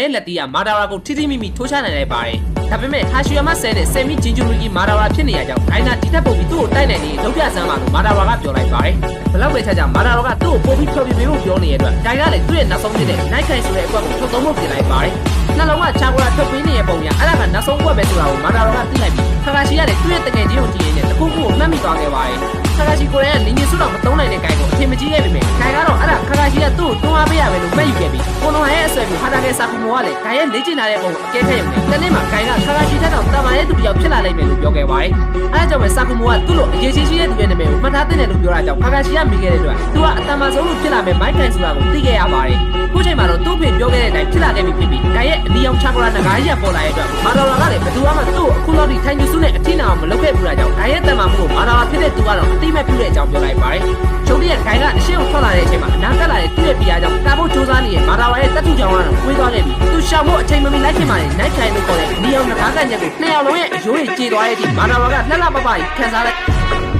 ရဲ့လက်တီးကမာဒါရာကိုထိထိမိမိထိုးချနိုင်လိုက်ပါတယ်ဒါပေမဲ့ဟာရှီယာမဆဲနဲ့ဆယ်မီဂျင်ဂျူရီကြီးမာဒါရာဖြစ်နေရကြောင်းဂိုင်းနာတိတက်ပုံပြီးသူ့ကိုတိုက်နိုင်နေလုံးပြဆန်းမှာလို့မာဒါရာကပြောလိုက်ပါတယ်ဘလောက်ပဲချက်ကြောင့်မာဒါရာကသူ့ကိုပို့ပြီးဖြောပြပေးဖို့ပြောနေတဲ့အတွက်ဂိုင်းကလည်းသူ့ရဲ့နောက်ဆုံးဖြစ်တဲ့နိုင်ခိုင်ဆိုတဲ့အကွက်ကိုထုတ်သုံးဖို့ပြင်လိုက်ပါတယ်နှလုံးကချာကိုလာထုတ်ပေးနေတဲ့ပုံများအဲ့ဒါကနောက်ဆုံးကွက်ပဲဆိုတာကိုမာဒါရာကသိလိုက်ပြီးခါခါရှိရတဲ့သူ့ရဲ့တငယ်ချင်းကိုကြည့်ရင်းနဲ့တခုခုကိုမှတ်မိသွားခဲ့ပါတယ်ခါခါရှိကိုရဲ့လင်းကြီးစုတော့မသုံးနိုင်တဲ့ဂိုင်းကိုအထင်မကြီးခဲ့ပေမဲ့ အားပေးရမယ်လို့မှတ်ယူခဲ့ပြီးကိုနိုဟန်ရဲ့အဆွဲကိုဟာတာကဲစာကူမိုကလည်းဂိုင်းရဲ့လေ့ကျင့်လာတဲ့ပုံကိုအကဲခတ်ရုံနဲ့တနေ့မှာဂိုင်းကခါခါရှိတဲ့တော့တာမန်ရဲ့သူတစ်ယောက်ဖြစ်လာလိမ့်မယ်လို့ပြောခဲ့ပါတယ်အဲ့ဒါကြောင့်ပဲစာကူမိုကသူ့လိုအရေးကြီးရှိတဲ့သူရဲ့နာမည်ကိုမှတ်ထားတဲ့တယ်လို့ပြောတာကြောင့်ခါခါရှိကမိခဲ့တဲ့အတွက်သူကအတမန်ဆုံးလို့ဖြစ်လာမယ်မိုက်ကန်ဆိုတာကိုသိခဲ့ရပါတယ်ခုချိန်မှာတော့သူ့ဖေပြောခဲ့တဲ့အတိုင်းဖြစ်လာခဲ့ပြီဖြစ်ပြီးဂိုင်းရဲ့အနီရောင်ချာကလာနဂါးကြီးကပေါ်လာတဲ့အတွက်မာတော်လာကလည်းဘယ်သူမှသူ့ကိုအခုလောက်ထိထိုင်ကျစုနဲ့အထင်အောင်မလုပ်ခဲ့ဘူးလားကြောင့်ဂိုင်းရဲ့တမန်မှုကိုမာတော်လာဖြစ်တဲ့သူကတော့အတိမတ်ပြုတဲ့အကြောင်းပြောလိုက်ပါတယ်ချုပ်ရဲ့ဂိုင်းကအရှင်းကိုထွက်လာတဲ့အချိန်မှာအနာက ရှောင်ဖို့အချိန်မမီလိုက်ခင်မှာလည်းနိုင်ခိုင်လို့ခေါ်တဲ့နီယောင်နဂါးကန်ချက်ကိုနှစ်ယောက်လုံးရဲ့အယိုးကြီးကြေသွားတဲ့အထိမာတော်လာကလှလှပပကြီးခံစားလိုက်